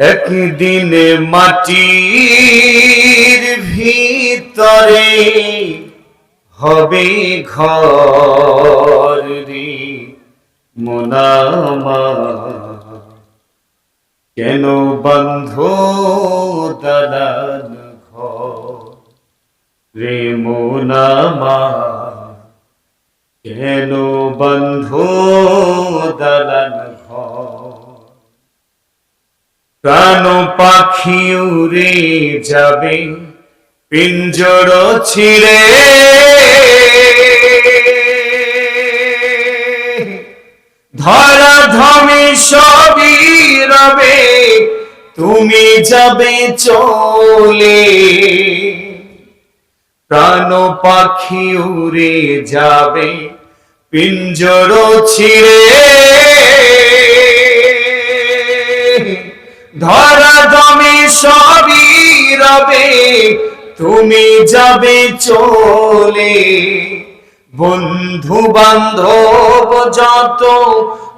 একদিন মাটির ভিতরে হবে ঘর রে মোনামা। কেন বন্ধ দালান ঘর রে মোনামা? কেন বন্ধ দালান ঘর প্রাণ পাখি উড়ে যাবে, পিঞ্জর ছিঁড়ে। ধরা ধমি সবই রবে, তুমি যাবে চলে। প্রাণ পাখি উড়ে যাবে, পিঞ্জর ছিঁড়ে। ধরা দমে সবই রবে, তুমি যাবে চলে। বন্ধু বান্ধব যত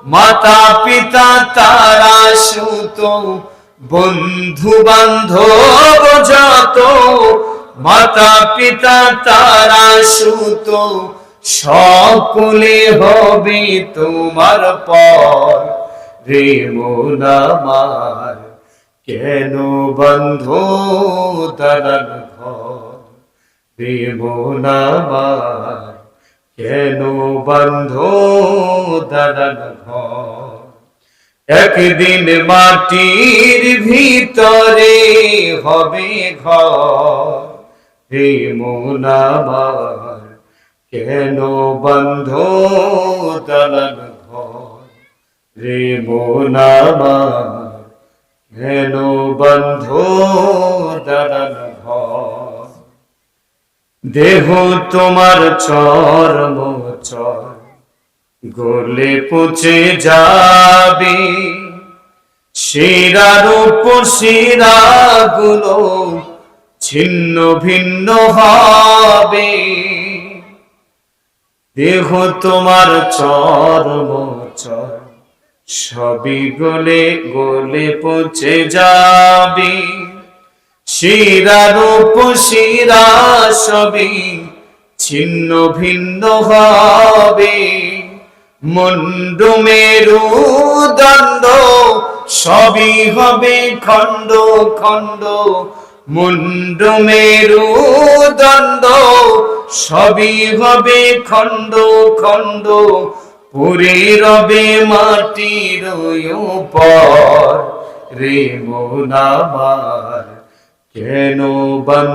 মাতা পিতা তারা সুত। বন্ধু বান্ধব যত মাতা পিতা তারা সুত। সকলে হবে তোমার পর, রে মন আমার। কেন বন্ধ দালান ঘর? রে মন কেন বন্ধ দালান ঘর? একদিন মাটির ভিতরে হবে ঘর। হে মন কেন বন্ধ দালান ঘর? রে মন কেন বন্ধ ঘর দেহ তোমার চর্ম চর গলে পচে যাবে। শিরার উপর শিরাগুলো ছিন্ন ভিন্ন হবে। দেহ তোমার চর্ম চর সবই গলে গলে পচে যাবে। শিরার শিরা সবই ছিন্ন ভিন্ন হবে। মুন্ডু মেরু দণ্ড সবই হবে খণ্ড খণ্ড। মুন্ডু মেরু দণ্ড সবই হবে খণ্ড খণ্ড। পুরে রবে মাটির পর রে মোনাবার কেন বন্ধ